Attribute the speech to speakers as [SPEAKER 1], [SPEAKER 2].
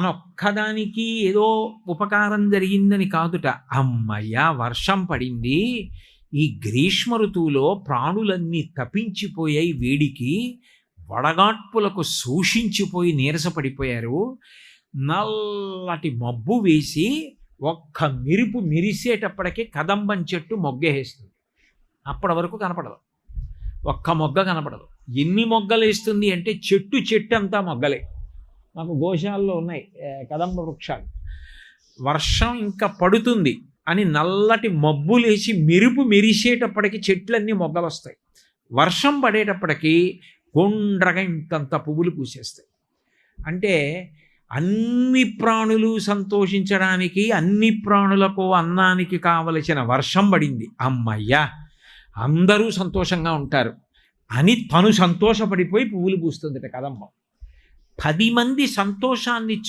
[SPEAKER 1] మన ఒక్కదానికి ఏదో ఉపకారం జరిగిందని కాదుట. అమ్మయ్య వర్షం పడింది. ఈ గ్రీష్మ ఋతువులో ప్రాణులన్నీ తపించిపోయాయి వేడికి. వడగాట్పులకు శోషించిపోయి నీరసపడిపోయారు. నల్లటి మబ్బు వేసి ఒక్క మెరుపు మెరిసేటప్పటికి కదంబం చెట్టు మొగ్గేస్తుంది అప్పటి వరకు కనపడదు. ఒక్క మొగ్గ కనపడదు. ఎన్ని మొగ్గలు వేస్తుంది అంటే చెట్టు చెట్టు అంతా మొగ్గలే. మాకు గోశాలలో ఉన్నాయి కదంబ వృక్షాలు. వర్షం ఇంకా పడుతుంది అని నల్లటి మబ్బులేసి మెరుపు మెరిసేటప్పటికి చెట్లన్నీ మొగ్గలు వస్తాయి. వర్షం పడేటప్పటికి గుండ్రగా ఇంతంత పువ్వులు పూసేస్తాయి. అంటే అన్ని ప్రాణులు సంతోషించడానికి అన్ని ప్రాణులకు అన్నానికి కావలసిన వర్షం పడింది. అమ్మయ్యా! అందరూ సంతోషంగా ఉంటారు. అని తను సంతోషపడిపోయి పువ్వులు పూస్తుందట కదమ్మ పది మంది సంతోషాన్ని